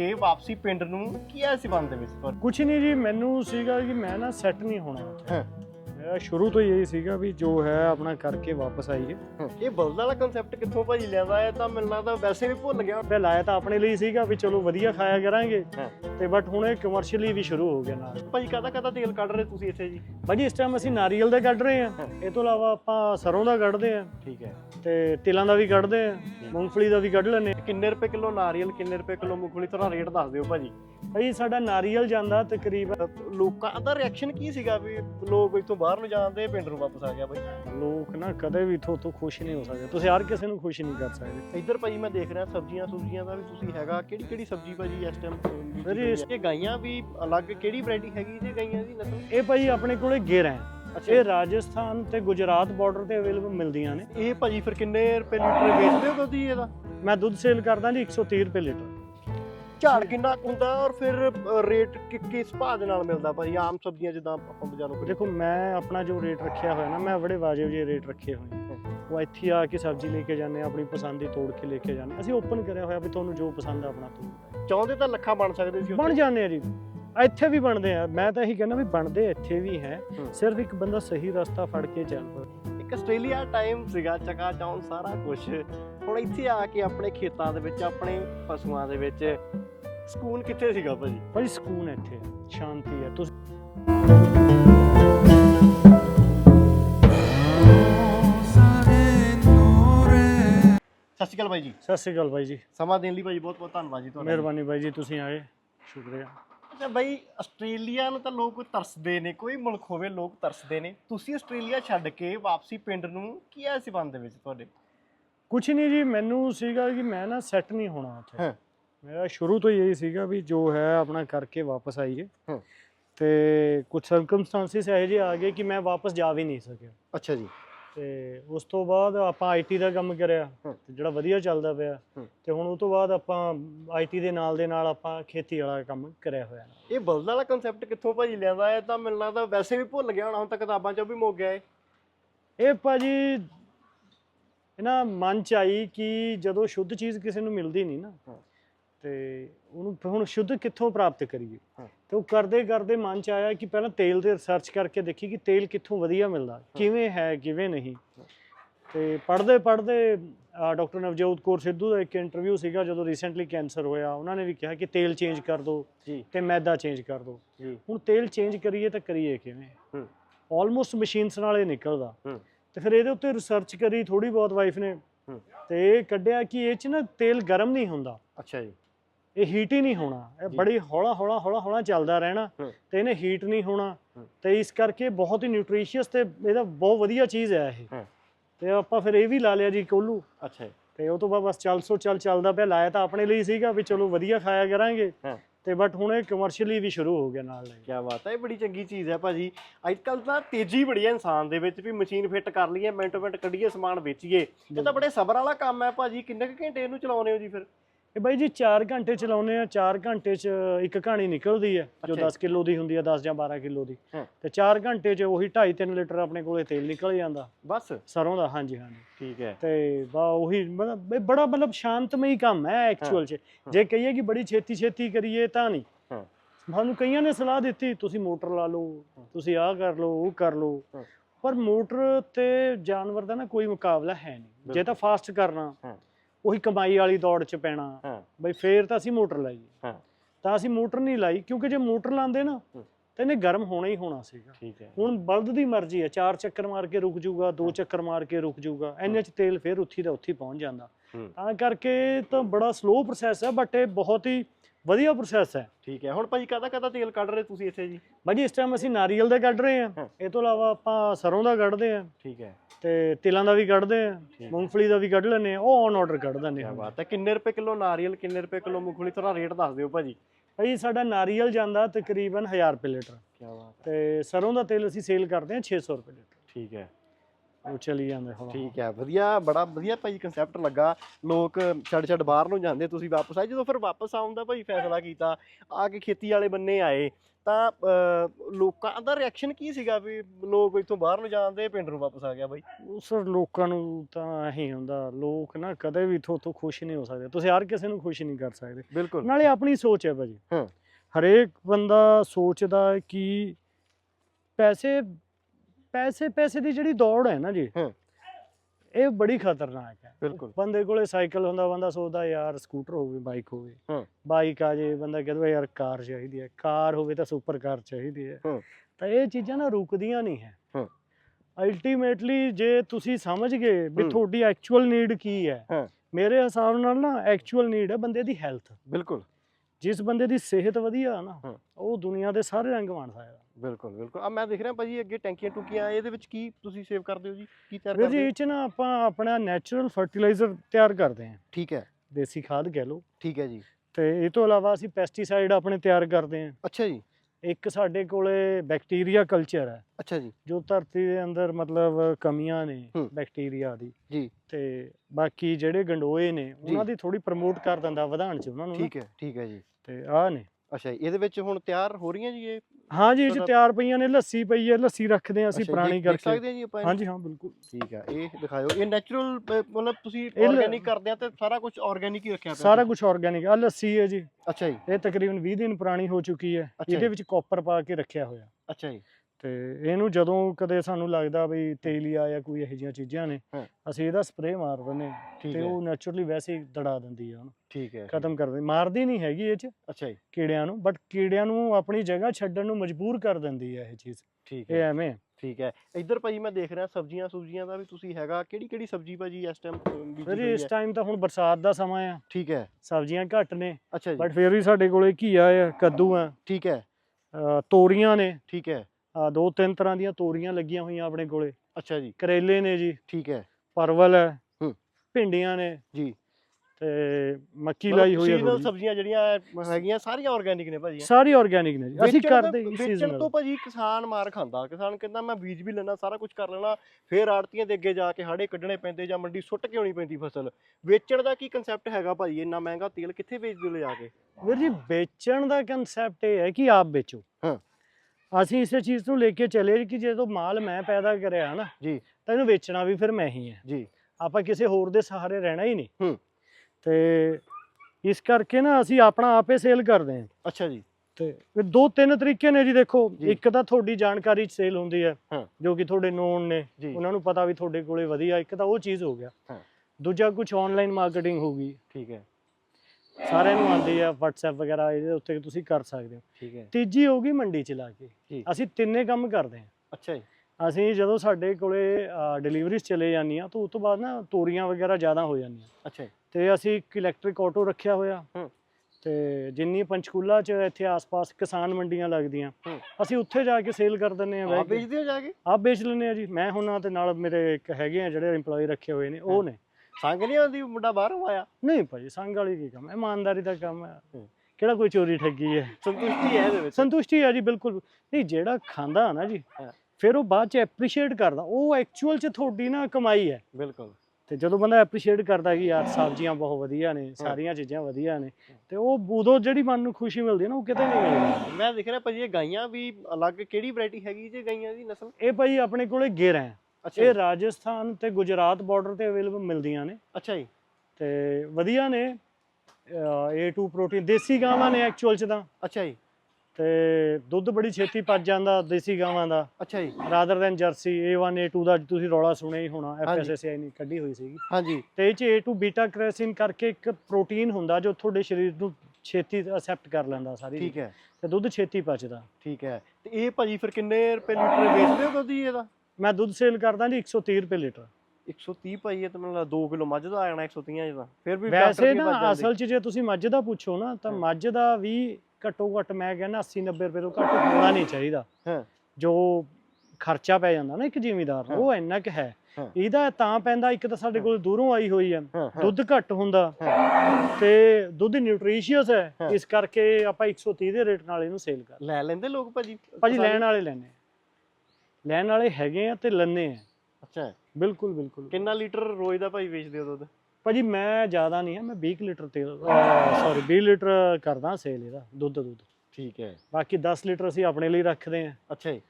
ਕੇ ਵਾਪਸੀ ਪਿੰਡ ਨੂੰ ਕੀ ਐ ਸੀ ਮਨ ਦੇ ਵਿੱਚ ਪਰ ਕੁਛ ਨਹੀਂ ਜੀ ਮੈਨੂੰ ਸੀਗਾ ਕਿ ਮੈਂ ਨਾ ਸੈੱਟ ਨਹੀਂ ਹੋਣਾ ਉੱਥੇ। ਮੇਰਾ ਸ਼ੁਰੂ ਤੋਂ ਹੀ ਇਹੀ ਸੀਗਾ ਵੀ ਜੋ ਹੈ ਆਪਣਾ ਕਰਕੇ ਵਾਪਸ ਆਈਏ। ਇਹ ਬਲਦ ਵਾਲਾ ਕਨਸੈਪਟ ਕਿੱਥੋਂ ਭਾਜੀ ਲਿਆਂਦਾ? ਇਹ ਤਾਂ ਮੈਨੂੰ ਲੱਗਦਾ ਵੈਸੇ ਵੀ ਭੁੱਲ ਗਿਆ। ਤੇ ਲਾਇਆ ਤਾਂ ਆਪਣੇ ਲਈ ਸੀਗਾ ਵੀ ਚਲੋ ਵਧੀਆ ਖਾਇਆ ਕਰਾਂਗੇ। ਹਾਂ। ਤੇ ਬਟ ਹੁਣ ਇਹ ਕਮਰਸ਼ੀਅਲੀ ਵੀ ਸ਼ੁਰੂ ਹੋ ਗਿਆ ਨਾਲ। ਭਾਜੀ ਕਾਹਦਾ ਕਾਹਦਾ ਤੇਲ ਕੱਢ ਰਹੇ ਤੁਸੀਂ ਇੱਥੇ ਜੀ? ਭਾਜੀ ਇਸ ਟਾਈਮ ਅਸੀਂ ਨਾਰੀਅਲ ਦਾ ਕੱਢ ਰਹੇ ਹਾਂ। ਹਾਂ। ਇਹ ਤੋਂ ਇਲਾਵਾ ਆਪਾਂ ਸਰੋਂ ਦਾ ਕੱਢਦੇ ਹਾਂ। ਠੀਕ ਹੈ। ਤੇ ਤਿਲਾਂ ਦਾ ਵੀ ਕੱਢਦੇ ਹਾਂ। ਮੂੰਗਫਲੀ ਦਾ ਵੀ ਕੱਢ ਹਾਂ। ਕਿੰਨੇ ਰੁਪਏ ਕਿਲੋ ਨਾਰੀਅਲ ਕਿੰਨੇ ਰੁਪਏ ਕਿਲੋ ਮੂੰਗਫਲੀ? ਥੋੜਾ ਰੇਟ ਦੱਸ ਦਿਓ ਭਾਜੀ। ਭਾਜੀ ਸਾਡਾ ਨਾਰੀਅਲ ਜਾਂਦਾ ਤਕਰੀਬਨ ਲੋਕਾਂ ਦਾ ਰਿਐਕਸ਼ਨ ਕੀ ਸੀਗਾ ਵੀ ਲੋਕ ਇੱਥੋਂ ਬਾਹਰ ਨੂੰ ਜਾਂਦੇ ਪਿੰਡ ਨੂੰ ਵਾਪਸ ਆ ਗਿਆ ਭਾਈ ਲੋਕ ਨਾ ਕਦੇ ਵੀ ਥੋ ਤੋਂ ਖੁਸ਼ ਨਹੀਂ ਹੋ ਸਕਦੇ। ਤੁਸੀਂ ਹਰ ਕਿਸੇ ਨੂੰ ਖੁਸ਼ ਨਹੀਂ ਕਰ ਸਕਦੇ। ਇੱਧਰ ਭਾਜੀ ਮੈਂ ਦੇਖ ਰਿਹਾ ਸਬਜ਼ੀਆਂ ਸੁਬਜ਼ੀਆਂ ਦਾ ਵੀ ਤੁਸੀਂ ਹੈਗਾ। ਕਿਹੜੀ ਕਿਹੜੀ ਸਬਜ਼ੀ ਭਾਜੀ ਇਸ ਟਾਈਮ ਭਾਜੀ, ਇਸ- ਇਹ ਗਾਈਆਂ ਵੀ ਅਲੱਗ ਕਿਹੜੀ ਵੈਰਾਈਟੀ ਹੈਗੀ ਜੀ ਗਾਈਆਂ ਦੀ ਨਸਲ? ਇਹ ਭਾਜੀ ਆਪਣੇ ਕੋਲੇ ਗੇਰਾਂ ਹੈ। ਅੱਛਾ। ਇਹ ਰਾਜਸਥਾਨ ਤੇ ਗੁਜਰਾਤ ਬਾਰਡਰ ਤੇ ਅਵੇਲੇਬਲ ਮਿਲਦੀਆਂ ਨੇ। ਇਹ ਭਾਜੀ ਫਿਰ ਕਿੰਨੇ ਰੁਪਏ ਲੀਟਰ ਵੇਚਦੇ ਹੋ ਜੀ ਇਹਦਾ? ਮੈਂ ਦੁੱਧ ਸੇਲ ਕਰਦਾ ਜੀ 130 ਰੁਪਏ ਲੀਟਰ। ਝਾੜ ਕਿੰਨਾ ਕੁ ਹੁੰਦਾ ਔਰ ਫਿਰ ਰੇਟ ਕਿਸ ਭਾਅ ਦੇ ਨਾਲ ਮਿਲਦਾ ਭਾਜੀ ਆਮ ਸਬਜ਼ੀਆਂ ਜਿੱਦਾਂ ਆਪਾਂ ਬਾਜ਼ਾਰੋਂ ਖਰੀਦਦੇ ਦੇਖੋ ਮੈਂ ਆਪਣਾ ਜੋ ਰੇਟ ਰੱਖਿਆ ਹੋਇਆ ਨਾ ਮੈਂ ਬੜੇ ਵਾਜਬ ਜਿਹੇ ਰੇਟ ਰੱਖੇ ਹੋਏ ਨੇ ਉਹ ਇੱਥੇ ਆ ਕੇ ਸਬਜ਼ੀ ਲੈ ਕੇ ਜਾਂਦੇ ਆ ਆਪਣੀ ਪਸੰਦ ਦੀ ਤੋੜ ਕੇ ਲੈ ਕੇ ਜਾਂਦੇ। ਅਸੀਂ ਓਪਨ ਕਰਿਆ ਹੋਇਆ ਵੀ ਤੁਹਾਨੂੰ ਜੋ ਪਸੰਦ ਆ ਆਪਣਾ ਤੋੜ ਚਾਹੁੰਦੇ ਤਾਂ ਲੱਖਾਂ ਬਣ ਸਕਦੇ ਸੀ। ਬਣ ਜਾਂਦੇ ਆ ਜੀ। ਇੱਥੇ ਵੀ ਬਣਦੇ ਆ। ਮੈਂ ਤਾਂ ਇਹੀ ਕਹਿੰਦਾ ਵੀ ਬਣਦੇ ਇੱਥੇ ਵੀ ਹੈ। ਸਿਰਫ ਇੱਕ ਬੰਦਾ ਸਹੀ ਰਸਤਾ ਫੜ ਕੇ ਚੱਲ ਪਵੇ। ਇੱਕ ਆਸਟ੍ਰੇਲੀਆ ਟਾਈਮ ਸੀਗਾ ਚਕਾ ਚੌਂਦ ਸਾਰਾ ਕੁਝ ਹੁਣ ਇੱਥੇ ਆ ਕੇ ਆਪਣੇ ਖੇਤਾਂ ਦੇ ਵਿੱਚ ਆਪਣੇ ਪਸ਼ੂਆਂ ਦੇ ਵਿੱਚ ਸਕੂਨ ਕਿੱਥੇ ਸੀਗਾ ਭਾਜੀ? ਭਾਈ ਸਕੂਨ ਹੈ ਇੱਥੇ ਸ਼ਾਂਤੀ ਹੈ ਤੁਸੀਂ ਸਤਿ ਸ਼੍ਰੀ ਅਕਾਲ ਭਾਈ ਜੀ। ਸਤਿ ਸ਼੍ਰੀ ਅਕਾਲ ਬਾਈ ਜੀ। ਸਮਾਂ ਦੇਣ ਲਈ ਭਾਜੀ ਬਹੁਤ ਬਹੁਤ ਧੰਨਵਾਦ ਜੀ ਤੁਹਾਡਾ ਮਿਹਰਬਾਨੀ ਬਾਈ ਜੀ ਤੁਸੀਂ ਆਏ ਸ਼ੁਕਰੀਆ। ਅੱਛਾ ਭਾਈ ਆਸਟ੍ਰੇਲੀਆ ਨੂੰ ਤਾਂ ਲੋਕ ਤਰਸਦੇ ਨੇ ਕੋਈ ਮੁਲਕ ਹੋਵੇ ਲੋਕ ਤਰਸਦੇ ਨੇ। ਤੁਸੀਂ ਆਸਟ੍ਰੇਲੀਆ ਛੱਡ ਕੇ ਵਾਪਸੀ ਪਿੰਡ ਨੂੰ ਕੀ ਐ ਸੀ ਮਨ ਦੇ ਵਿੱਚ ਤੁਹਾਡੇ? ਕੁਛ ਨਹੀਂ ਜੀ ਮੈਨੂੰ ਸੀਗਾ ਕਿ ਮੈਂ ਨਾ ਸੈੱਟ ਨਹੀਂ ਹੋਣਾ ਉੱਥੇ। ਹਾਂ। ਮੇਰਾ ਸ਼ੁਰੂ ਤੋਂ ਹੀ ਇਹੀ ਸੀਗਾ ਵੀ ਜੋ ਹੈ ਆਪਣਾ ਕਰਕੇ ਵਾਪਸ ਆਈਏ ਹਾਂ। ਤੇ ਕੁਝ ਸਰਕਮਸਟੈਂਸਿਸ ਇਹੋ ਜਿਹੇ ਆ ਗਏ ਕਿ ਮੈਂ ਵਾਪਸ ਜਾ ਵੀ ਨਹੀਂ ਸਕਿਆ ਅੱਛਾ ਜੀ ਤੇ ਉਸ ਤੋਂ ਬਾਅਦ ਆਪਾਂ ਆਈਟੀ ਦਾ ਕੰਮ ਕਰਿਆ। ਤੇ ਜਿਹੜਾ ਵਧੀਆ ਚੱਲਦਾ ਪਿਆ। ਤੇ ਹੁਣ ਉਹ ਤੋਂ ਬਾਅਦ ਆਪਾਂ ਆਈਟੀ ਦੇ ਨਾਲ ਦੇ ਨਾਲ ਆਪਾਂ ਖੇਤੀ ਵਾਲਾ ਕੰਮ ਕਰਿਆ ਹੋਇਆ ਇਹ ਬਲਦ ਵਾਲਾ ਕਨਸੈਪਟ ਕਿੱਥੋਂ ਭਾਜੀ ਲਿਆਂਦਾ ਇਹ ਤਾਂ ਮੈਨੂੰ ਲੱਗਦਾ ਵੈਸੇ ਵੀ ਭੁੱਲ ਗਿਆ ਹੋਣਾ ਹੁਣ ਤਾਂ ਕਿਤਾਬਾਂ 'ਚੋਂ ਵੀ ਮੁੱਕ ਗਿਆ ਇਹ ਇਹ ਭਾਜੀ ਇਹਨਾਂ ਮਨ ਚ ਆਈ ਕਿ ਜਦੋਂ ਸ਼ੁੱਧ ਚੀਜ਼ ਕਿਸੇ ਨੂੰ ਮਿਲਦੀ ਨਹੀਂ ਨਾ। ਤੇ ਉਹਨੂੰ ਹੁਣ ਸ਼ੁੱਧ ਕਿੱਥੋਂ ਪ੍ਰਾਪਤ ਕਰੀਏ। ਤੇ ਉਹ ਕਰਦੇ ਕਰਦੇ ਮਨ ਚ ਆਇਆ ਕਿ ਪਹਿਲਾਂ ਤੇਲ ਤੇ ਰਿਸਰਚ ਕਰਕੇ ਦੇਖੀ ਕਿ ਤੇਲ ਕਿੱਥੋਂ ਵਧੀਆ ਮਿਲਦਾ ਕਿਵੇਂ ਹੈ ਕਿਵੇਂ ਨਹੀਂ। ਤੇ ਪੜ੍ਹਦੇ ਪੜ੍ਹਦੇ ਡਾਕਟਰ ਨਵਜੋਤ ਕੌਰ ਸਿੱਧੂ ਦਾ ਇੱਕ ਇੰਟਰਵਿਊ ਸੀਗਾ ਜਦੋਂ ਰੀਸੈਂਟਲੀ ਕੈਂਸਰ ਹੋਇਆ ਉਹਨਾਂ ਨੇ ਵੀ ਕਿਹਾ ਕਿ ਤੇਲ ਚੇਂਜ ਕਰ ਦਿਓ ਜੀ। ਤੇ ਮੈਦਾ ਚੇਂਜ ਕਰ ਦਿਓ ਜੀ। ਹੁਣ ਤੇਲ ਚੇਂਜ ਕਰੀਏ ਤਾਂ ਕਰੀਏ ਕਿਵੇਂ। ਆਲਮੋਸਟ ਮਸ਼ੀਨਸ ਨਾਲ ਇਹ ਨਿਕਲਦਾ। ਤੇ ਫਿਰ ਇਹਦੇ ਉੱਤੇ ਰਿਸਰਚ ਕਰੀ ਥੋੜੀ ਬਹੁਤ ਵਾਈਫ ਨੇ। ਤੇ ਇਹ ਕੱਢਿਆ ਕਿ ਇਹ ਚ ਨਾ ਤੇਲ ਗਰਮ ਨਹੀਂ ਹੁੰਦਾ। ਅੱਛਾ ਜੀ। ਇਹ ਹੀਟ ਹੀ ਨਹੀਂ ਹੋਣਾ। ਇਹ। ਬੜੀ ਹੌਲਾ ਹੌਲਾ ਹੌਲਾ ਹੌਲਾ ਚੱਲਦਾ ਰਹਿਣਾ। ਤੇ ਇਹਨੇ ਹੀਟ ਨਹੀਂ ਹੋਣਾ। ਤੇ ਇਸ ਕਰਕੇ ਬਹੁਤ ਹੀ ਨਿਊਟ੍ਰੀਸ਼ੀਅਸ ਤੇ ਇਹਦਾ ਬਹੁਤ ਵਧੀਆ ਚੀਜ਼ ਹੈ ਇਹ। ਤੇ ਆਪਾਂ ਫਿਰ ਇਹ ਵੀ ਲਾ ਲਿਆ ਜੀ ਕੋਲੂ। ਅੱਛਾ ਤੇ ਉਹ ਤੋਂ ਬਾਅਦ ਬਸ ਚੱਲ ਸੋ ਚੱਲ ਚੱਲਦਾ ਪਿਆ। ਲਾਇਆ ਤਾਂ ਆਪਣੇ ਲਈ ਸੀਗਾ ਵੀ ਚਲੋ ਵਧੀਆ ਖਾਇਆ ਕਰਾਂਗੇ। ਤੇ ਬਟ ਹੁਣ ਇਹ ਕਮਰਸ਼ੀਅਲੀ ਵੀ ਸ਼ੁਰੂ ਹੋ ਗਿਆ ਨਾਲ ਕੀ ਬਾਤ ਹੈ ਇਹ ਬੜੀ ਚੰਗੀ ਚੀਜ਼ ਹੈ ਭਾਜੀ। ਅੱਜ ਕੱਲ ਤਾਂ ਤੇਜ਼ੀ ਬੜੀ ਹੈ ਇਨਸਾਨ ਦੇ ਵਿੱਚ ਵੀ ਮਸ਼ੀਨ ਫਿੱਟ ਕਰ ਲਈਏ ਮਿੰਟੋ ਮਿੰਟ ਕੱਢੀਏ ਸਮਾਨ ਵੇਚੀਏ। ਇਹ ਤਾਂ ਬੜੇ ਸਬਰ ਵਾਲਾ ਕੰਮ ਹੈ ਭਾਜੀ। ਕਿੰਨੇ ਕੁ ਘੰਟੇ ਇਹਨੂੰ ਚਲਾਉਂਦੇ ਹੋ ਜੀ ਫਿਰ? ਇਹ ਬਾਈ ਜੀ 4 ਘੰਟੇ ਚਲਾਉਨੇ ਆ 4 ਘੰਟੇ ਚ ਇੱਕ ਕਹਾਣੀ ਨਿਕਲਦੀ ਹੈ ਜੋ ਅੱਛਾ 10 ਕਿਲੋ ਦੀ ਹੁੰਦੀ ਹੈ 10 ਜਾਂ 12 ਕਿਲੋ ਦੀ। ਤੇ 4 ਘੰਟੇ ਚ ਉਹੀ 2.5 3 ਲੀਟਰ ਆਪਣੇ ਕੋਲੇ ਤੇਲ ਨਿਕਲ ਜਾਂਦਾ। ਬਸ? ਸਰੋਂ ਦਾ ਹਾਂਜੀ ਹਾਂਜੀ। ਠੀਕ ਹੈ। ਤੇ ਬਾ ਉਹੀ ਮਤਲਬ ਬੜਾ ਮਤਲਬ ਸ਼ਾਂਤਮਈ ਕੰਮ ਹੈ ਐਕਚੁਅਲ ਚ। ਜੇ ਕਹੀਏ ਕਿ ਬੜੀ ਛੇਤੀ ਛੇਤੀ ਕਰੀਏ ਤਾਂ ਨਹੀਂ। ਹਾਂ। ਸਾਨੂੰ ਕਈਆਂ ਨੇ ਸਲਾਹ ਦਿੱਤੀ ਤੁਸੀਂ ਮੋਟਰ ਲਾ ਲਓ ਤੁਸੀਂ ਆਹ ਕਰ ਲਓ ਉਹ ਕਰ ਲਓ। ਪਰ ਮੋਟਰ ਤੇ ਜਾਨਵਰ ਦਾ ਨਾ ਕੋਈ ਮੁਕਾਬਲਾ ਹੈ ਨਹੀਂ। ਜੇ ਤਾਂ ਫਾਸਟ ਕਰਨਾ। ਉਹੀ ਕਮਾਈ ਵਾਲੀ ਦੌੜ ਚ ਪੈਣਾ। ਬਈ ਫੇਰ ਤਾਂ ਅਸੀਂ ਮੋਟਰ ਲਾਈਏ ਹਾਂ। ਤਾਂ ਅਸੀਂ ਮੋਟਰ ਨਹੀਂ ਲਾਈ ਕਿਉਂਕਿ ਜੇ ਮੋਟਰ ਲਾਉਂਦੇ ਨਾ। ਤਾਂ ਇਹਨੇ ਗਰਮ ਹੋਣਾ ਹੀ ਹੋਣਾ ਸੀਗਾ। ਠੀਕ ਹੈ। ਹੁਣ ਬਲਦ ਦੀ ਮਰਜ਼ੀ ਹੈ ਚਾਰ ਚੱਕਰ ਮਾਰ ਕੇ ਰੁਕ ਜਾਊਗਾ ਦੋ ਚੱਕਰ ਮਾਰ ਕੇ ਰੁਕ ਜਾਊਗਾ ਇੰਨੇ ਚ ਤੇਲ ਫੇਰ ਉੱਥੀ ਦਾ ਉੱਥੀ ਪਹੁੰਚ ਜਾਂਦਾ। ਤਾਂ ਕਰਕੇ ਤਾਂ ਬੜਾ ਸਲੋ ਪ੍ਰੋਸੈਸ ਹੈ ਬਟ ਇਹ ਬਹੁਤ ਹੀ ਵਧੀਆ ਪ੍ਰੋਸੈਸ ਹੈ। ਠੀਕ ਹੈ। ਹੁਣ ਭਾਜੀ ਕਾਹਦਾ ਕਾਹਦਾ ਤੇਲ ਕੱਢ ਰਹੇ ਤੁਸੀਂ ਇੱਥੇ ਜੀ? ਭਾਜੀ ਇਸ ਟਾਈਮ ਅਸੀਂ ਨਾਰੀਅਲ ਦਾ ਕੱਢ ਰਹੇ। ਹਾਂ। ਇਹ ਤੋਂ ਇਲਾਵਾ ਆਪਾਂ ਸਰੋਂ ਦਾ ਕੱਢਦੇ ਹਾਂ। ਠੀਕ ਹੈ। ਤੇ ਤਿਲਾਂ ਦਾ ਵੀ ਕੱਢਦੇ। ਹਾਂ। ਮੂੰਗਫਲੀ ਦਾ ਵੀ ਕੱਢ ਲੈਂਦੇ ਹਾਂ ਉਹ ਔਨ ਆਰਡਰ ਕੱਢ ਦਿੰਦੇ ਹਾਂ ਬਾਤ ਹੈ ਕਿੰਨੇ ਰੁਪਏ ਕਿਲੋ ਨਾਰੀਅਲ ਕਿੰਨੇ ਰੁਪਏ ਕਿਲੋ ਮੂੰਗਫਲੀ ਥੋੜਾ ਰੇਟ ਦੱਸ ਦਿਓ ਭਾਜੀ। ਭਾਜੀ ਸਾਡਾ ਨਾਰੀਅਲ ਜਾਂਦਾ ਤਕਰੀਬਨ 1000 ਰੁਪਏ ਲੀਟਰ। ਕੀ ਬਾਤ ਤੇ ਸਰੋਂ ਦਾ ਤੇਲ ਅਸੀਂ ਸੇਲ ਕਰਦੇ ਹਾਂ 600 ਰੁਪਏ ਲੀਟਰ। ਠੀਕ ਹੈ। ਉਹ ਚਲੀ ਜਾਂਦੇ ਹੁਣ ਠੀਕ ਹੈ ਵਧੀਆ ਬੜਾ ਵਧੀਆ ਭਾਈ ਕਨਸੈਪਟ ਲੱਗਾ। ਲੋਕ ਛੱਡ ਛੱਡ ਬਾਹਰ ਨੂੰ ਜਾਂਦੇ ਤੁਸੀਂ ਵਾਪਸ ਆਏ। ਜਦੋਂ ਫਿਰ ਵਾਪਸ ਆਉਣ ਦਾ ਭਾਈ ਫੈਸਲਾ ਕੀਤਾ ਆ ਕੇ ਖੇਤੀ ਵਾਲੇ ਬੰਨੇ ਆਏ ਤਾਂ ਲੋਕਾਂ ਦਾ ਰਿਐਕਸ਼ਨ ਕੀ ਸੀਗਾ ਵੀ ਲੋਕ ਇੱਥੋਂ ਬਾਹਰ ਨੂੰ ਜਾਂਦੇ ਪਿੰਡ ਨੂੰ ਵਾਪਸ ਆ ਗਿਆ ਬਾਈ? ਸਰ ਲੋਕਾਂ ਨੂੰ ਤਾਂ ਇਹੀ ਹੁੰਦਾ ਲੋਕ ਨਾ ਕਦੇ ਵੀ ਥੋ ਤੋਂ ਖੁਸ਼ ਨਹੀਂ ਹੋ ਸਕਦੇ। ਤੁਸੀਂ ਹਰ ਕਿਸੇ ਨੂੰ ਖੁਸ਼ ਨਹੀਂ ਕਰ ਸਕਦੇ। ਬਿਲਕੁਲ। ਨਾਲੇ ਆਪਣੀ ਸੋਚ ਹੈ ਭਾਜੀ। ਹਾਂ। ਹਰੇਕ ਬੰਦਾ ਸੋਚਦਾ ਕਿ ਪੈਸੇ ਪੈਸੇ ਪੈਸੇ ਦੀ ਜਿਹੜੀ ਦੌੜ ਹੈ ਨਾ ਜੀ ਹਾਂ। ਇਹ ਬੜੀ ਖਤਰਨਾਕ ਹੈ ਬਿਲਕੁਲ ਬੰਦੇ ਕੋਲੇ ਸਾਈਕਲ ਹੁੰਦਾ ਬੰਦਾ ਸੋਚਦਾ ਯਾਰ ਸਕੂਟਰ ਹੋਵੇ ਬਾਈਕ ਹੋਵੇ ਹਾਂ। ਬਾਈਕ ਆ ਜੇ ਬੰਦਾ ਕਹਿੰਦਾ ਯਾਰ ਕਾਰ ਚਾਹੀਦੀ ਹੈ ਕਾਰ ਹੋਵੇ ਤਾਂ ਸੁਪਰ ਕਾਰ ਚਾਹੀਦੀ ਹੈ ਹਾਂ। ਤਾਂ ਇਹ ਚੀਜ਼ਾਂ ਨਾ ਰੁਕਦੀਆਂ ਨਹੀਂ ਹੈ ਹਾਂ। ਅਲਟੀਮੇਟਲੀ ਜੇ ਤੁਸੀਂ ਸਮਝ ਗਏ ਵੀ। ਤੁਹਾਡੀ ਐਕਚੁਅਲ ਨੀਡ ਕੀ ਹੈ ਹਾਂ। ਮੇਰੇ ਹਿਸਾਬ ਨਾਲ ਨਾ ਐਕਚੁਅਲ ਨੀਡ ਹੈ ਬੰਦੇ ਦੀ ਹੈਲਥ ਬਿਲਕੁਲ ਜਿਸ ਬੰਦੇ ਦੀ ਸਿਹਤ ਵਧੀਆ ਹੈ ਨਾ। ਉਹ ਦੁਨੀਆ ਦੇ ਸਾਰੇ ਰੰਗ ਬਣ ਸਕਦਾ ਬਿਲਕੁਲ ਬਿਲਕੁਲ। ਆ ਮੈਂ ਦੇਖ ਰਿਹਾ ਭਾਜੀ ਅੱਗੇ ਟੈਂਕੀਆਂ ਟੁਕੀਆਂ ਇਹਦੇ ਵਿੱਚ ਕੀ ਤੁਸੀਂ ਸੇਵ ਕਰਦੇ ਹੋ ਜੀ? ਕੀ ਤਿਆਰ ਕਰਦੇ ਜੀ ਹੋ? ਇਹ ਚ ਨਾ ਆਪਾਂ ਆਪਣਾ ਨੈਚੁਰਲ ਫਰਟੀਲਾਈਜ਼ਰ ਤਿਆਰ ਕਰਦੇ ਹਾਂ। ਠੀਕ ਹੈ। ਦੇਸੀ ਖਾਦ ਕਹਿ ਲਓ। ਠੀਕ ਹੈ ਜੀ। ਤੇ ਇਹ ਤੋਂ ਇਲਾਵਾ ਅਸੀਂ ਪੈਸਟੀਸਾਈਡ ਆਪਣੇ ਤਿਆਰ ਕਰਦੇ ਹਾਂ। ਅੱਛਾ ਜੀ। ਇੱਕ ਸਾਡੇ ਕੋਲੇ ਬੈਕਟੀਰੀਆ ਕਲਚਰ ਹੈ। ਅੱਛਾ ਜੀ। ਜੋ ਧਰਤੀ ਦੇ ਅੰਦਰ ਮਤਲਬ ਕਮੀਆਂ ਨੇ। ਬੈਕਟੀਰੀਆ ਦੀ। ਜੀ। ਤੇ ਬਾਕੀ ਜਿਹੜੇ ਗੰਡੋਏ ਨੇ ਉਹਨਾਂ ਦੀ ਥੋੜੀ ਪ੍ਰਮੋਟ ਕਰ ਦਿੰਦਾ ਵਧਾਉਣ ਚ ਉਹਨਾਂ ਨੂੰ। ਠੀਕ ਹੈ ਠੀਕ ਹੈ ਜੀ। ਤੇ ਆਹ ਨੇ। ਅੱਛਾ ਇਹਦੇ ਵਿੱਚ ਹੁਣ ਤਿਆਰ ਹੋ ਰਹੀਆਂ ਜੀ ਇਹ? ਹਾਂ ਜੀ ਇਹ ਚ ਤਿਆਰ ਪਈਆਂ ਨੇ ਲੱਸੀ ਪਈ ਹੈ ਲੱਸੀ ਰੱਖਦੇ ਹਾਂ ਅਸੀਂ ਅੱਛਾ, ਪੁਰਾਣੀ ਦੇਖ- ਦੇਖ ਕਰਕੇ। ਸਕਦੇ ਹਾਂ ਜੀ ਆਪਾਂ ਇਹਨੂੰ? ਹਾਂਜੀ ਹਾਂ ਬਿਲਕੁਲ। ਠੀਕ ਹੈ ਇਹ ਦਿਖਾਓ ਇਹ ਨੈਚੁਰਲ ਮਤਲਬ ਤੁਸੀਂ ਇਹ ਲ- ਆਰਗੇਨਿਕ ਕਰਦੇ ਆ ਤੇ ਸਾਰਾ ਕੁਝ ਆਰਗੇਨਿਕ ਹੀ ਰੱਖਿਆ ਪਿਆ ਸਾਰਾ। ਕੁਝ ਆਰਗੇਨਿਕ ਆ ਲੱਸੀ ਹੈ ਜੀ। ਅੱਛਾ ਜੀ। ਇਹ ਤਕਰੀਬਨ 20 ਦਿਨ ਪੁਰਾਣੀ ਹੋ ਚੁੱਕੀ ਹੈ। ਅੱਛਾ ਇਹਦੇ ਜੀ। ਵਿੱਚ ਕਾਪਰ ਪਾ ਕੇ ਰੱਖਿਆ ਹੋਇਆ। ਅੱਛਾ ਜੀ। ਤੇ ਇਹਨੂੰ ਜਦੋਂ ਕਦੇ ਸਾਨੂੰ ਲੱਗਦਾ ਵੀ ਤੇਲੀਆ ਜਾਂ ਕੋਈ ਇਹੋ ਜਿਹੀਆਂ ਚੀਜ਼ਾਂ ਨੇ ਹਾਂ। ਅਸੀਂ ਇਹਦਾ ਸਪਰੇਅ ਮਾਰ ਦਿੰਦੇ ਹਾਂ ਠੀਕ ਤੇ ਹੈ। ਉਹ ਨੈਚੁਰਲੀ ਵੈਸੇ ਹੀ ਦੜਾ ਦਿੰਦੀ ਆ ਉਹਨੂੰ। ਠੀਕ ਹੈ ਖਤਮ ਕਰ ਦਿੰਦੀ ਮਾਰਦੀ ਨਹੀਂ ਹੈਗੀ ਇਹ ਚ ਅੱਛਾ ਜੀ। ਕੀੜਿਆਂ ਨੂੰ ਬਟ ਕੀੜਿਆਂ ਨੂੰ ਆਪਣੀ ਜਗ੍ਹਾ ਛੱਡਣ ਨੂੰ ਮਜਬੂਰ ਕਰ ਦਿੰਦੀ ਹੈ ਇਹ ਚੀਜ਼। ਠੀਕ ਇਹ ਹੈ। ਐਵੇਂ। ਠੀਕ ਹੈ। ਇੱਧਰ ਭਾਜੀ ਮੈਂ ਦੇਖ ਰਿਹਾ ਸਬਜ਼ੀਆਂ ਸੁਬਜ਼ੀਆਂ ਦਾ ਵੀ ਤੁਸੀਂ ਹੈਗਾ ਕਿਹੜੀ ਕਿਹੜੀ ਸਬਜ਼ੀ ਭਾਜੀ ਇਸ ਟਾਈਮ ਬੀਜੀ ਜੀ ਹੋਈ ਇਸ ਹੈ ਟਾਈਮ ਤਾਂ ਹੁਣ ਬਰਸਾਤ ਦਾ ਸਮਾਂ ਆ। ਠੀਕ ਹੈ। ਸਬਜ਼ੀਆਂ ਘੱਟ ਨੇ ਅੱਛਾ ਜੀ। ਬਟ ਫਿਰ ਵੀ ਸਾਡੇ ਕੋਲੇ ਘੀਆ ਆ ਕੱਦੂ ਆ ਠੀਕ ਹੈ। ਅ, ਤੋਰੀਆਂ ਨੇ। ਠੀਕ ਹੈ। ਦੋ ਤਿੰਨ ਤਰ੍ਹਾਂ ਦੀਆਂ ਤੋਰੀਆਂ ਲੱਗੀਆਂ ਹੋਈਆਂ ਆਪਣੇ ਕੋਲੇ। ਅੱਛਾ ਜੀ। ਕਰੇਲੇ ਨੇ ਜੀ ਠੀਕ ਹੈ। ਪਰਵਲ ਹੈ ਹੂੰ। ਭਿੰਡੀਆਂ ਨੇ ਜੀ। ਤੇ ਮੱਕੀ ਲਾਈ ਹੋਈ ਹੈ ਸੀਜ਼ਨਲ। ਸਬਜ਼ੀਆਂ ਜਿਹੜੀਆਂ ਹੈਗੀਆਂ ਸਾਰੀਆਂ ਆਰਗੇਨਿਕ ਨੇ ਭਾਜੀ। ਸਾਰੀ ਆਰਗੇਨਿਕ ਨੇ ਜੀ। ਅਸੀਂ ਕਰਦੇ seasonal। ਤੋਂ ਭਾਜੀ ਕਿਸਾਨ ਮਾਰ ਖਾਂਦਾ। ਕਿਸਾਨ ਕਹਿੰਦਾ ਮੈਂ ਬੀਜ ਵੀ ਲੈਣਾ ਸਾਰਾ ਕੁਝ ਕਰ ਲੈਣਾ ਫੇਰ ਆੜਤੀਆਂ ਦੇ ਅੱਗੇ ਜਾ ਕੇ ਹਾੜੇ ਕੱਢਣੇ ਪੈਂਦੇ ਜਾਂ ਮੰਡੀ ਸੁੱਟ ਕੇ ਆਉਣੀ ਪੈਂਦੀ ਫਸਲ। ਵੇਚਣ ਦਾ ਕੀ ਕਨਸੈਪਟ ਹੈਗਾ ਭਾਜੀ? ਇੰਨਾ ਮਹਿੰਗਾ ਤੇਲ ਕਿੱਥੇ ਵੇਚਦੇ ਹੋ ਲਿਜਾ ਕੇ? ਵੀਰ ਜੀ ਵੇਚਣ ਦਾ ਕਨਸੈਪਟ ਇਹ ਹੈ ਕਿ ਆਪ ਵੇਚੋ। ਹਾਂ। ਅਸੀਂ ਇਸੇ ਚੀਜ਼ ਨੂੰ ਲੈ ਕੇ ਚੱਲੇ ਕਿ ਜਦੋਂ ਮਾਲ ਮੈਂ ਪੈਦਾ ਕਰਿਆ ਨਾ ਜੀ। ਤਾਂ ਇਹਨੂੰ ਵੇਚਣਾ ਵੀ ਫਿਰ ਮੈਂ ਹੀ ਹੈ। ਜੀ। ਆਪਾਂ ਕਿਸੇ ਹੋਰ ਦੇ ਸਹਾਰੇ ਰਹਿਣਾ ਹੀ ਨਹੀਂ। ਹੂੰ। ਤੇ ਇਸ ਕਰਕੇ ਨਾ ਅਸੀਂ ਆਪਣਾ ਆਪੇ ਸੇਲ ਕਰਦੇ ਹਾਂ। ਅੱਛਾ ਜੀ। ਤੇ ਦੋ ਤਿੰਨ ਤਰੀਕੇ ਨੇ ਜੀ ਦੇਖੋ। ਇੱਕ ਤਾਂ ਤੁਹਾਡੀ ਜਾਣਕਾਰੀ ਚ ਸੇਲ ਹੁੰਦੀ ਹੈ। ਜੋ ਕਿ ਤੁਹਾਡੇ ਨੋਨ ਨੇ। ਉਹਨਾਂ ਨੂੰ ਪਤਾ ਵੀ ਤੁਹਾਡੇ ਕੋਲੇ ਵਧੀਆ ਇੱਕ ਤਾਂ ਉਹ ਚੀਜ਼ ਹੋ ਗਿਆ। ਦੂਜਾ ਕੁਝ ਆਨਲਾਈਨ ਮਾਰਕੀਟਿੰਗ ਹੋ ਗਈ। ਠੀਕ ਹੈ। ਸਾਰਿਆਂ ਨੂੰ ਆਉਂਦੀ ਆ WhatsApp ਵਗੈਰਾ ਇਹਦੇ ਉੱਤੇ ਤੁਸੀਂ ਕਰ ਸਕਦੇ ਹੋ। ਠੀਕ ਹੈ। ਤੀਜੀ ਹੋਗੀ ਮੰਡੀ ਚ ਲਾ ਕੇ। ਅਸੀਂ ਤਿੰਨੇ ਕੰਮ ਕਰਦੇ ਹਾਂ। ਅੱਛਾ ਜੀ। ਅਸੀਂ ਜਦੋਂ ਸਾਡੇ ਕੋਲੇ ਡਿਲੀਵਰੀਜ਼ ਚਲੇ ਜਾਂਦੀਆਂ ਤਾਂ ਉਸ ਤੋਂ ਬਾਅਦ ਨਾ ਤੋਰੀਆਂ ਵਗੈਰਾ ਜ਼ਿਆਦਾ ਹੋ ਜਾਂਦੀਆਂ। ਅੱਛਾ ਜੀ। ਤੇ ਅਸੀਂ ਇੱਕ ਇਲੈਕਟ੍ਰਿਕ ਆਟੋ ਰੱਖਿਆ ਹੋਇਆ। ਤੇ ਜਿੰਨੀ ਪੰਚਕੂਲਾ ਚ ਇੱਥੇ ਆਸ-ਪਾਸ ਕਿਸਾਨ ਮੰਡੀਆਂ ਲੱਗਦੀਆਂ। ਅਸੀਂ ਉੱਥੇ ਜਾ ਕੇ ਸੇਲ ਕਰ ਦਿੰਦੇ ਆ ਆਪ ਵੇਚਦੇ ਹੋ ਜਾ ਕੇ? ਆਪ ਵੇਚ ਲੈਂਦੇ ਆ ਜੀ। ਮੈਂ ਹੁਣਾਂ ਤੇ ਨਾਲ ਮੇਰੇ ਇੱਕ ਹੈਗੇ ਆ ਜਿਹੜੇ EMPLOYE ਰੱਖੇ ਹੋਏ ਨੇ ਉਹ। ਨੇ। ਸੰਗ ਨਹੀਂ ਆਉਂਦੀ ਮੁੰਡਾ ਬਾਹਰੋਂ ਆਇਆ? ਨਹੀਂ ਭਾਜੀ ਸੰਗ ਵਾਲੀ ਕੀ ਕੰਮ ਹੈ? ਇਮਾਨਦਾਰੀ ਦਾ ਕੰਮ ਹੈ। ਕਿਹੜਾ ਕੋਈ ਚੋਰੀ ਠੱਗੀ ਹੈ? ਸੰਤੁਸ਼ਟੀ ਹੈ ਇਹਦੇ ਵਿੱਚ? ਸੰਤੁਸ਼ਟੀ ਹੈ ਜੀ ਬਿਲਕੁਲ। ਨਹੀਂ ਜਿਹੜਾ ਖਾਂਦਾ ਨਾ ਜੀ। ਫਿਰ ਉਹ ਬਾਅਦ ਚ ਐਪਰੀਸ਼ੀਏਟ ਕਰਦਾ। ਉਹ ਐਕਚੁਅਲ ਚ ਤੁਹਾਡੀ ਨਾ ਕਮਾਈ ਹੈ। ਬਿਲਕੁਲ। ਤੇ ਜਦੋਂ ਬੰਦਾ ਐਪਰੀਸ਼ੀਏਟ ਕਰਦਾ ਕਿ ਯਾਰ ਸਬਜ਼ੀਆਂ ਬਹੁਤ ਵਧੀਆ ਨੇ ਸਾਰੀਆਂ ਚੀਜ਼ਾਂ ਵਧੀਆ ਨੇ ਤੇ ਉਹ ਉਦੋਂ ਜਿਹੜੀ ਮਨ ਨੂੰ ਖੁਸ਼ੀ ਮਿਲਦੀ ਹੈ ਨਾ ਉਹ ਕਿਤੇ ਨਹੀਂ ਮਿਲਦੀ। ਮੈਂ ਦੇਖ ਰਿਹਾ ਭਾਜੀ ਇਹ ਗਾਈਆਂ ਵੀ ਅਲੱਗ ਕਿਹੜੀ ਵੈਰਾਈਟੀ ਹੈਗੀ ਜੀ ਗਾਈਆਂ ਦੀ ਨਸਲ? ਇਹ ਭਾਈ ਆਪਣੇ ਕੋਲੇ ਗੇਰਾਂ ਹੈ। ਅੱਛਾ ਇਹ ਰਾਜਸਥਾਨ ਤੇ ਗੁਜਰਾਤ ਬਾਰਡਰ ਤੇ ਅਵੇਲੇਬਲ ਮਿਲਦੀਆਂ ਨੇ। ਅੱਛਾ ਜੀ। ਤੇ ਵਧੀਆ ਨੇ। A2 ਪ੍ਰੋਟੀਨ ਦੇਸੀ ਗਾਵਾਂ ਨੇ ਐਕਚੁਅਲ ਚ ਤਾਂ। ਅੱਛਾ ਜੀ। ਤੇ ਦੁੱਧ ਬੜੀ ਛੇਤੀ ਪਚ ਜਾਂਦਾ ਦੇਸੀ ਗਾਵਾਂ ਦਾ। ਅੱਛਾ ਜੀ। Rather then jersey A1 A2 ਦਾ ਤੁਸੀਂ ਰੌਲਾ ਸੁਣਿਆ ਹੀ ਹੋਣਾ। FSSAI ਨੇ ਕੱਢੀ ਹੋਈ ਸੀਗੀ। ਹਾਂਜੀ। ਤੇ ਇਹ ਚ A2 ਬੀਟਾ ਕ੍ਰੈਸਿਨ ਕਰਕੇ ਇੱਕ ਪ੍ਰੋਟੀਨ ਹੁੰਦਾ ਜੋ ਤੁਹਾਡੇ ਸਰੀਰ ਨੂੰ ਛੇਤੀ ਅਸੈਪਟ ਕਰ ਲੈਂਦਾ ਸਾਰੀ ਠੀਕ ਹੈ। ਤੇ ਦੁੱਧ ਛੇਤੀ ਪਚਦਾ। ਠੀਕ ਹੈ। ਤੇ ਇਹ ਭਾਜੀ ਫਿਰ ਕਿੰਨੇ ਰੁਪਏ ਲੀਟਰ ਵੇਚਦੇ ਹੋ ਕਦੀ ਇਹਦਾ? ਮੈਂ ਦੁੱਧ ਸੇਲ ਕਰਦਾ ਜੀ 130 ਰੁਪਏ ਲੀਟਰ 130 ਭਾਈ ਇਹ ਤਾਂ ਮੈਨੂੰ ਲੱਗਦਾ 2 ਕਿਲੋ ਮੱਝ ਦਾ ਆ ਜਾਣਾ 130 ਚ ਤਾਂ ਫਿਰ ਵੀ ਵੈਸੇ ਨਾ। ਅਸਲ 'ਚ ਜੇ ਤੁਸੀਂ ਮੱਝ ਦਾ ਪੁੱਛੋ ਨਾ ਤਾਂ। ਮੱਝ ਦਾ ਵੀ ਘੱਟੋ ਘੱਟ ਮੈਂ ਕਹਿੰਦਾ 80 90 ਰੁਪਏ ਤੋਂ ਘੱਟ ਹੋਣਾ ਨਹੀਂ ਚਾਹੀਦਾ ਹਾਂ। ਜੋ ਖਰਚਾ ਪੈ ਜਾਂਦਾ ਨਾ ਇੱਕ ਜ਼ਿਮੀਦਾਰ। ਉਹ ਇੰਨਾ ਕੁ ਹੈ। ਇਹਦਾ ਤਾਂ ਪੈਂਦਾ ਇੱਕ ਤਾਂ ਸਾਡੇ ਕੋਲ ਦੂਰੋਂ ਆਈ ਹੋਈ ਹੈ ਦੁੱਧ ਘੱਟ ਹੁੰਦਾ। ਤੇ ਦੁੱਧ ਨਿਊਟ੍ਰੀਸ਼ੀਅਸ ਹੈ। ਇਸ ਕਰਕੇ ਆਪਾਂ 130 ਦੇ ਰੇਟ ਨਾਲ ਇਹਨੂੰ ਸੇਲ ਕਰ ਲੈ ਲੈਂਦੇ ਲੋਕ ਭਾਜੀ ਭਾਜੀ? ਲੈਣ ਵਾਲੇ ਲੈਣੇ ਲੈਣ ਵਾਲੇ ਹੈਗੇ ਆ ਤੇ ਲੈਣੇ ਆ। ਅੱਛਾ। ਬਿਲਕੁਲ ਬਿਲਕੁਲ। ਕਿੰਨਾ ਲੀਟਰ ਰੋਜ਼ ਦਾ ਭਾਈ ਵੇਚਦੇ ਹੋ ਦੁੱਧ? ਭਾਜੀ ਮੈਂ ਜ਼ਿਆਦਾ ਨਹੀਂ ਹੈ ਮੈਂ 20 ਕੁ ਲੀਟਰ ਤੇਲ ਸੌਰੀ 20 ਲੀਟਰ ਕਰਦਾ ਸੇਲ ਇਹਦਾ ਦੁੱਧ ਦੁੱਧ। ਠੀਕ ਹੈ। ਬਾਕੀ 10 ਲੀਟਰ ਅਸੀਂ ਆਪਣੇ ਲਈ ਰੱਖਦੇ ਹਾਂ ਅੱਛਾ ਜੀ।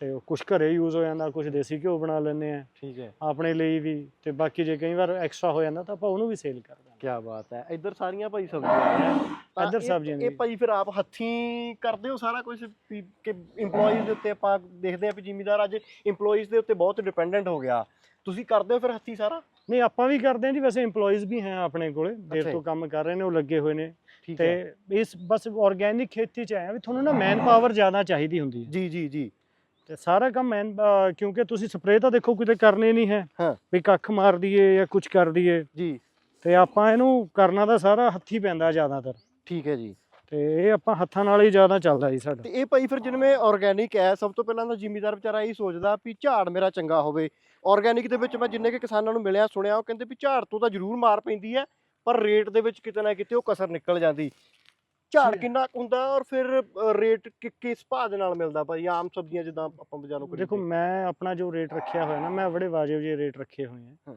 ਤੇ ਕੁਝ ਘਰੇ ਯੂਜ਼ ਹੋ ਜਾਂਦਾ ਕੁਝ ਦੇਸੀ ਘਿਓ ਬਣਾ ਲੈਂਦੇ ਆ। ਠੀਕ ਹੈ। ਆਪਣੇ ਲਈ ਵੀ ਤੇ ਬਾਕੀ ਜੇ ਕਈ ਵਾਰ ਐਕਸਟਰਾ ਹੋ ਜਾਂਦਾ ਤਾਂ ਆਪਾਂ ਉਹਨੂੰ ਵੀ ਸੇਲ ਕਰ ਦਾਂਗੇ ਕੀ ਬਾਤ ਹੈ। ਇੱਧਰ ਸਾਰੀਆਂ ਭਾਈ ਸਬਜ਼ੀਆਂ ਇੱਧਰ ਸਬਜ਼ੀਆਂ ਇਹ। ਭਾਈ ਫਿਰ ਆਪ ਹੱਥੀਂ ਕਰਦੇ ਹੋ ਸਾਰਾ ਕੁਝ ਕਿ EMPLOYEES ਦੇ ਉੱਤੇ ਆਪਾਂ ਦੇਖਦੇ ਆ ਵੀ ਜ਼ਿਮੀਦਾਰ ਅੱਜ EMPLOYEES ਦੇ ਉੱਤੇ ਬਹੁਤ ਡਿਪੈਂਡੈਂਟ ਹੋ ਗਿਆ। ਤੁਸੀਂ ਕਰਦੇ ਹੋ ਫਿਰ ਹੱਥੀਂ ਸਾਰਾ? ਨਹੀਂ ਆਪਾਂ ਵੀ ਕਰਦੇ ਹਾਂ ਜੀ। ਵੈਸੇ EMPLOYEES ਵੀ ਹੈ ਆਪਣੇ ਕੋਲੇ। ਦੇਰ। ਤੋਂ ਕੰਮ ਕਰ ਰਹੇ ਨੇ ਉਹ ਲੱਗੇ ਹੋਏ ਨੇ। ਤੇ ਇਸ ਬਸ ਆਰਗੇਨਿਕ ਖੇਤੀ ਚ ਆਇਆ ਵੀ ਤੁਹਾਨੂੰ ਨਾ ਮੈਨ ਪਾਵਰ ਜ਼ਿਆਦਾ ਚਾਹੀਦੀ ਹੁੰਦੀ ਹੈ। ਜੀ ਜੀ ਜੀ। ਤੇ ਸਾਰਾ ਕੰਮ ਮੈਨ ਕਿਉਂਕਿ ਤੁਸੀਂ ਸਪਰੇਅ ਤਾਂ ਦੇਖੋ ਕਿਤੇ ਕਰਨੇ ਨਹੀਂ ਹਾਂ। ਵੀ ਕੱਖ ਮਾਰ ਦਈਏ ਜਾਂ ਕੁਝ ਕਰ ਦਈਏ। ਜੀ। ਤੇ ਆਪਾਂ ਇਹਨੂੰ ਕਰਨਾ ਤਾਂ ਸਾਰਾ ਹੱਥੀ ਪੈਂਦਾ ਜ਼ਿਆਦਾਤਰ। ਠੀਕ ਹੈ ਜੀ। ਤੇ ਇਹ ਆਪਾਂ ਹੱਥਾਂ ਨਾਲ ਹੀ ਜ਼ਿਆਦਾ ਚੱਲਦਾ ਜੀ ਸਾਡਾ। ਤੇ ਇਹ ਭਾਈ ਫਿਰ ਜਿਵੇਂ ਆਰਗੇਨਿਕ ਹੈ ਸਭ ਤੋਂ ਪਹਿਲਾਂ ਤਾਂ ਜ਼ਿਮੀਦਾਰ ਵਿਚਾਰਾ ਇਹ ਸੋਚਦਾ ਵੀ ਝਾੜ ਮੇਰਾ ਚੰਗਾ ਹੋਵੇ। ਆਰਗੇਨਿਕ ਦੇ ਵਿੱਚ ਮੈਂ ਜਿੰਨੇ ਕਿ ਕਿਸਾਨਾਂ ਨੂੰ ਮਿਲਿਆ ਸੁਣਿਆ ਉਹ ਕਹਿੰਦੇ ਵੀ ਝਾੜ ਤੋਂ ਤਾਂ ਜ਼ਰੂਰ ਮਾਰ ਪੈਂਦੀ ਹੈ ਪਰ ਰੇਟ ਦੇ ਵਿੱਚ ਕਿਤੇ ਨਾ ਕਿਤੇ ਉਹ ਕਸਰ ਨਿਕਲ ਜਾਂਦੀ। ਝਾੜ। ਕਿੰਨਾ ਹੁੰਦਾ ਔਰ ਫਿਰ ਰੇਟ ਕਿਸ ਭਾਅ ਦੇ ਨਾਲ ਮਿਲਦਾ ਭਾਈ? ਆਮ ਸਬਜ਼ੀਆਂ ਜਿੱਦਾਂ ਆਪਾਂ ਬਾਜ਼ਾਰੋਂ ਦੇਖੋ ਮੈਂ ਆਪਣਾ ਜੋ ਰੇਟ ਰੱਖਿਆ ਹੋਇਆ ਨਾ ਮੈਂ ਬੜੇ ਵਾਜਬ ਜਿਹੇ ਰੇਟ ਰੱਖੇ ਹੋਏ। ਆ।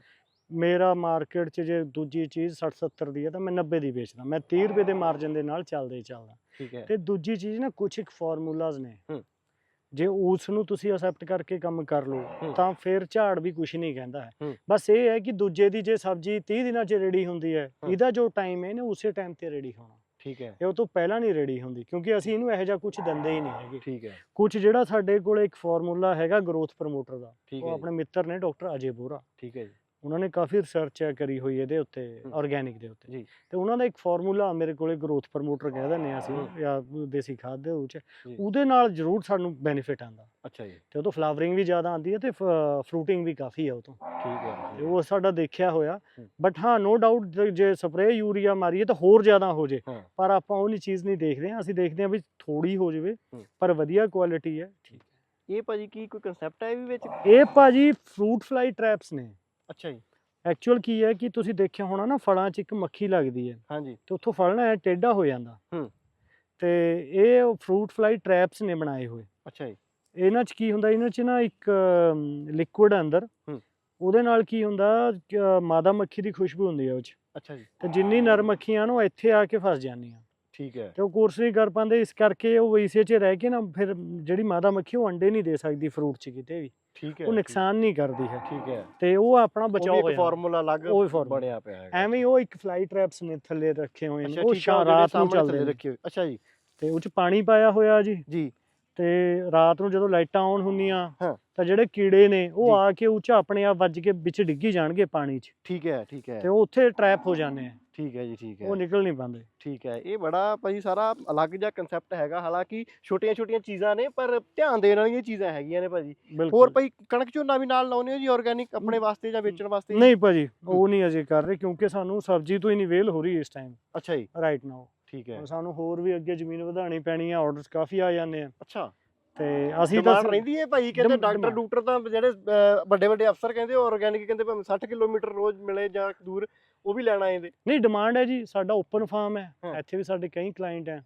ਮੇਰਾ ਮਾਰਕੀਟ 'ਚ ਜੇ ਦੂਜੀ ਚੀਜ਼ 60 70 ਦੀ ਹੈ ਤਾਂ ਮੈਂ 90 ਦੀ ਵੇਚਦਾ। ਮੈਂ 30 ਰੁਪਏ ਦੇ ਮਾਰਜਨ ਦੇ ਨਾਲ ਚੱਲਦਾ ਹੀ ਚੱਲਦਾ। ਠੀਕ ਹੈ। ਤੇ ਦੂਜੀ ਚੀਜ਼ ਨਾ ਕੁਝ ਇੱਕ ਫਾਰਮੂਲਾਜ਼ ਨੇ। ਜੇ ਉਸ ਨੂੰ ਤੁਸੀਂ ਅਸੈਪਟ ਕਰਕੇ ਕੰਮ ਕਰ ਲਓ। ਤਾਂ ਫਿਰ ਝਾੜ ਵੀ ਕੁਝ ਨਹੀਂ ਕਹਿੰਦਾ ਹੈ। ਬਸ ਇਹ ਹੈ ਕਿ ਦੂਜੇ ਦੀ ਜੇ ਸਬਜ਼ੀ 30 ਦਿਨਾਂ 'ਚ ਰੈਡੀ ਹੁੰਦੀ ਹੈ। ਇਹਦਾ ਜੋ ਟਾਈਮ ਹੈ ਇਹਨੇ ਉਸੇ ਟਾਈਮ ਤੇ ਰੈਡੀ ਹੋਣਾ। ਠੀਕ ਹੈ। ਇਹ ਉਹ ਤੋਂ ਪਹਿਲਾਂ ਨਹੀਂ ਰੈਡੀ ਹੁੰਦੀ ਕਿਉਂਕਿ ਅਸੀਂ ਇਹਨੂੰ ਇਹੋ ਜਿਹਾ ਕੁਝ ਦਿੰਦੇ ਹੀ ਨਹੀਂ ਹੈਗੇ। ਠੀਕ ਹੈ। ਕੁਝ ਜਿਹੜਾ ਸਾਡੇ ਕੋਲ ਇੱਕ ਫਾਰਮੂਲਾ ਹੈਗਾ ਗਰੋਥ ਪ੍ਰਮੋਟਰ ਦਾ ਉਹ ਆਪਣੇ ਮਿੱਤਰ ਨੇ ਡਾਕਟਰ ਅਜੇ ਬੋਰਾ ਠੀਕ ਹੈ ਜੀ। ਉਹਨਾਂ ਨੇ ਕਾਫੀ ਰਿਸਰਚ ਕਰੀ ਹੋਈ ਇਹਦੇ ਉੱਤੇ। ਆਰਗੇਨਿਕ ਦੇ ਉੱਤੇ ਜੀ। ਤੇ ਉਹਨਾਂ ਦਾ ਇੱਕ ਫਾਰਮੂਲਾ ਮੇਰੇ ਕੋਲੇ ਗਰੋਥ ਪ੍ਰਮੋਟਰ ਕਹਿ ਦਿੰਦੇ ਹਾਂ ਅਸੀਂ। ਜਾਂ ਦੇਸੀ ਖਾਦ ਦੇ ਵਿੱਚ। ਉਹਦੇ ਨਾਲ ਜ਼ਰੂਰ ਸਾਨੂੰ ਬੈਨੀਫਿਟ ਆਂਦਾ ਅੱਛਾ ਜੀ ਤੇ ਉਹ ਤੋਂ ਫਲਾਵਰਿੰਗ ਵੀ ਜ਼ਿਆਦਾ ਆਂਦੀ ਹੈ ਤੇ ਫਰੂਟਿੰਗ ਵੀ ਕਾਫੀ ਹੈ ਉਹ ਤੋਂ ਠੀਕ ਹੈ ਤੇ ਉਹ ਸਾਡਾ ਦੇਖਿਆ ਹੋਇਆ। ਬਟ ਹਾਂ ਨੋ ਡਾਊਟ ਜੇ ਸਪਰੇਅ ਯੂਰੀਆ ਮਾਰੀਏ ਤਾਂ ਹੋਰ ਜ਼ਿਆਦਾ ਹੋ ਜੇ। ਪਰ ਆਪਾਂ ਉਹ ਨਹੀਂ ਚੀਜ਼ ਨਹੀਂ ਦੇਖਦੇ ਹਾਂ ਅਸੀਂ ਦੇਖਦੇ ਹਾਂ ਵੀ ਥੋੜੀ ਹੋ ਜਾਵੇ। ਪਰ ਵਧੀਆ ਕੁਆਲਿਟੀ ਹੈ ਠੀਕ ਇਹ ਭਾਜੀ ਕੀ ਕੋਈ ਕਨਸੈਪਟ ਹੈ ਵੀ ਵਿੱਚ ਇਹ ਭਾਜੀ ਫਰੂਟ ਫਲਾਈ ਟ੍ਰੈਪਸ ਨੇ ਅੱਛਾ ਜੀ। ਐਕਚੁਅਲ ਕੀ ਹੈ ਕਿ ਤੁਸੀਂ ਦੇਖਿਆ ਹੋਣਾ ਨਾ ਫਲਾਂ 'ਚ ਇੱਕ ਮੱਖੀ ਲੱਗਦੀ ਹੈ। ਹਾਂਜੀ। ਤੇ ਉੱਥੋਂ ਫਲ ਨਾ ਐਂ ਟੇਢਾ ਹੋ ਜਾਂਦਾ। ਹੂੰ। ਤੇ ਇਹ ਫਰੂਟ ਫਲਾਈ ਟ੍ਰੈਪਸ ਨੇ ਬਣਾਏ ਹੋਏ। ਅੱਛਾ ਜੀ। ਇਹਨਾਂ 'ਚ ਕੀ ਹੁੰਦਾ ਇਹਨਾਂ 'ਚ ਨਾ ਇੱਕ ਲਿਕੁਇਡ ਅੰਦਰ। ਹੂੰ। ਉਹਦੇ ਨਾਲ ਕੀ ਹੁੰਦਾ ਮਾਦਾ ਮੱਖੀ ਦੀ ਖੁਸ਼ਬੂ ਹੁੰਦੀ ਹੈ ਉਹ 'ਚ। ਅੱਛਾ ਜੀ। ਤੇ ਜਿੰਨੀ ਨਰ ਮੱਖੀਆਂ ਨਾ ਉਹ ਇੱਥੇ ਆ ਕੇ ਫਸ ਜਾਂਦੀਆਂ। ਠੀਕ ਹੈ। ਤੇ ਉਹ ਕੋਰਸ ਨਹੀਂ ਕਰ ਪਾਉਂਦੇ ਇਸ ਕਰਕੇ ਉਹ ਇਸੇ 'ਚ ਰਹਿ ਕੇ ਨਾ ਫਿਰ ਜਿਹੜੀ ਮਾਦਾ ਮੱਖੀ ਉਹ ਅੰਡੇ ਨਹੀਂ ਦੇ ਸਕਦੀ ਫਰੂਟ 'ਚ ਕਿਤੇ ਵੀ। ਠੀਕ ਹੈ ਉਹ ਨੁਕਸਾਨ ਨਹੀਂ ਕਰਦੀ ਹੈ। ਠੀਕ ਹੈ। ਤੇ ਉਹ ਆਪਣਾ ਉਹ ਬਚਾਅ ਵੀ ਹੋ ਇੱਕ ਫਾਰਮੂਲਾ ਅਲੱਗ। ਬਣਿਆ ਪਿਆ ਹੈਗਾ। ਐਵੇਂ ਹੀ ਉਹ ਇੱਕ ਫਲਾਈ ਟ੍ਰੈਪਸ ਨੇ ਥੱਲੇ ਰੱਖੇ ਹੋਏ ਨੇ। ਉਹ ਹੈ ਰਾਤ ਨੂੰ ਚੱਲਦੇ ਰੱਖੇ ਹੋਏ। ਅੱਛਾ ਜੀ। ਤੇ ਉਹ ਚ ਪਾਣੀ ਪਾਇਆ ਹੋਇਆ ਜੀ। ਜੀ। ਤੇ ਰਾਤ ਨੂੰ ਜਦੋਂ ਲਾਈਟਾਂ ਆਨ ਹੁੰਦੀਆਂ ਹਾਂ। ਤਾਂ ਜਿਹੜੇ ਕੀੜੇ ਨੇ। ਉਹ ਆ ਕੇ ਉੱਚ ਆਪਣੇ ਆਪ ਵੱਜ ਕੇ ਵਿੱਚ ਡਿੱਗੀ ਜਾਣਗੇ ਪਾਣੀ 'ਚ। ਠੀਕ ਹੈ ਠੀਕ ਹੈ। ਤੇ ਉਹ ਉੱਥੇ ਟਰੈਪ ਹੋ ਜਾਂਦੇ ਆ। ਠੀਕ ਹੈ ਜੀ ਠੀਕ ਹੈ। ਉਹ ਨਿਕਲ ਨਹੀਂ ਪਾਉਂਦੇ। ਠੀਕ ਹੈ ਇਹ ਬੜਾ ਭਾਈ ਸਾਰਾ ਅਲੱਗ ਜਿਹਾ ਕਨਸੈਪਟ ਹੈਗਾ ਹਾਲਾਂਕਿ ਛੋਟੀਆਂ ਛੋਟੀਆਂ ਚੀਜ਼ਾਂ ਨੇ ਪਰ ਧਿਆਨ ਦੇਣ ਵਾਲੀਆਂ ਚੀਜ਼ਾਂ ਹੈਗੀਆਂ ਨੇ ਭਾਜੀ। ਹੋਰ ਭਾਈ ਕਣਕ ਝੋਨਾ ਵੀ ਨਾਲ ਲਾਉਂਦੇ ਹੋ ਜੀ ਆਰਗੇਨਿਕ ਆਪਣੇ ਵਾਸਤੇ ਜਾਂ ਵੇਚਣ ਵਾਸਤੇ? ਨਹੀਂ ਭਾਜੀ ਉਹ ਨਹੀਂ ਅਜੇ ਕਰ ਰਹੇ ਕਿਉਂਕਿ ਸਾਨੂੰ ਸਬਜ਼ੀ ਤੋਂ ਹੀ ਨਹੀਂ ਵੇਲ ਹੋ ਰਹੀ ਇਸ ਟਾਈਮ ਅੱਛਾ ਜੀ। ਰਾਈਟ ਨਾਓ ਠੀਕ ਹੈ। ਸਾਨੂੰ ਹੋਰ ਵੀ ਅੱਗੇ ਜ਼ਮੀਨ ਵਧਾਣੀ ਪੈਣੀ ਆ ਆਰਡਰਸ ਕਾਫੀ ਆ ਜਾਂਦੇ ਆ। ਅੱਛਾ। ਤੇ ਅਸੀਂ ਤਾਂ ਰਹਿੰਦੀ ਹੈ ਭਾਈ ਕਹਿੰਦੇ ਡਾਕਟਰ। ਡੂਕਟਰ ਤਾਂ ਜਿਹੜੇ ਵੱਡੇ ਵੱਡੇ ਅਫਸਰ ਕਹਿੰਦੇ ਆਰਗੇਨਿਕ ਕਹਿੰਦੇ ਭਾਵੇਂ 60 ਕਿਲੋਮੀਟਰ ਰੋਜ਼ ਮਿਲੇ ਜਾਂ ਦੂਰ ਉਹ ਵੀ ਲੈਣ ਆਏ ਦੇ ਨਹੀਂ ਡਿਮਾਂਡ ਹੈ ਜੀ ਸਾਡਾ ਓਪਨ ਫਾਰਮ ਹੈ। ਇੱਥੇ ਵੀ ਸਾਡੇ ਕਈ ਕਲਾਇੰਟ ਹੈ।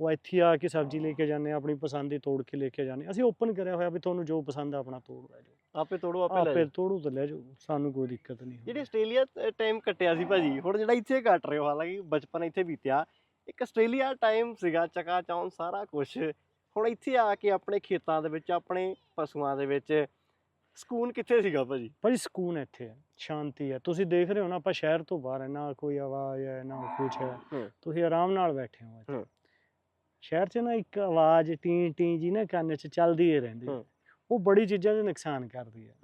ਉਹ ਇੱਥੇ ਆ ਕੇ ਸਬਜ਼ੀ ਲੈ ਕੇ ਜਾਂਦੇ ਆ ਆਪਣੀ ਪਸੰਦ ਦੀ ਤੋੜ ਕੇ ਲੈ ਕੇ ਜਾਂਦੇ। ਅਸੀਂ ਓਪਨ ਕਰਿਆ ਹੋਇਆ ਵੀ ਤੁਹਾਨੂੰ ਜੋ ਪਸੰਦ ਆ ਆਪਣਾ ਤੋੜ ਲੈ ਜਾਓ ਆਪੇ ਤੋੜੋ ਆਪੇ ਲੈ ਆਪੇ। ਤੋੜੋ ਤੇ ਲੈ ਜਾਓ ਸਾਨੂੰ ਕੋਈ ਦਿੱਕਤ ਨਹੀਂ ਜਿਹੜੀ ਆਸਟ੍ਰੇਲੀਆ ਟਾਈਮ ਕੱਟਿਆ ਸੀ ਭਾਜੀ ਹੁਣ ਜਿਹੜਾ ਇੱਥੇ ਕੱਟ ਰਹੇ ਹੋ ਹਾਲਾਂਕਿ ਬਚਪਨ ਇੱਥੇ ਬੀਤਿਆ ਇੱਕ ਆਸਟ੍ਰੇਲੀਆ ਟਾਈਮ ਸੀਗਾ ਚਕਾ ਚੌਂ ਸਾਰਾ ਕੁਝ ਹੁਣ ਇੱਥੇ ਆ ਕੇ ਆਪਣੇ ਖੇਤਾਂ ਦੇ ਵਿੱਚ ਆਪਣੇ ਪਸ਼ੂਆਂ ਦੇ ਵਿੱਚ ਸਕੂਨ ਕਿੱਥੇ ਸੀਗਾ ਭਾਜੀ ਭਾਜੀ ਸਕੂਨ ਇੱਥੇ ਹੈ ਸ਼ਾਂਤੀ ਹੈ ਤੁਸੀਂ ਦੇਖ ਰਹੇ ਹੋ ਨਾ ਆਪਾਂ ਸ਼ਹਿਰ ਤੋਂ ਬਾਹਰ ਹੈ ਨਾ ਕੋਈ ਆਵਾਜ਼ ਹੈ ਨਾ ਕੁਝ ਹੈ। ਤੁਸੀਂ ਆਰਾਮ ਨਾਲ ਬੈਠੇ ਹੋ ਇੱਥੇ। ਸ਼ਹਿਰ 'ਚ ਨਾ ਇੱਕ ਆਵਾਜ਼ ਟੀ ਟੀ ਜੀ ਨਾ ਕੰਨ 'ਚ ਚੱਲਦੀ ਹੀ ਰਹਿੰਦੀ ਹੈ। ਉਹ ਬੜੀ ਚੀਜ਼ਾਂ 'ਚ ਨੁਕਸਾਨ ਕਰਦੀ ਹੈ।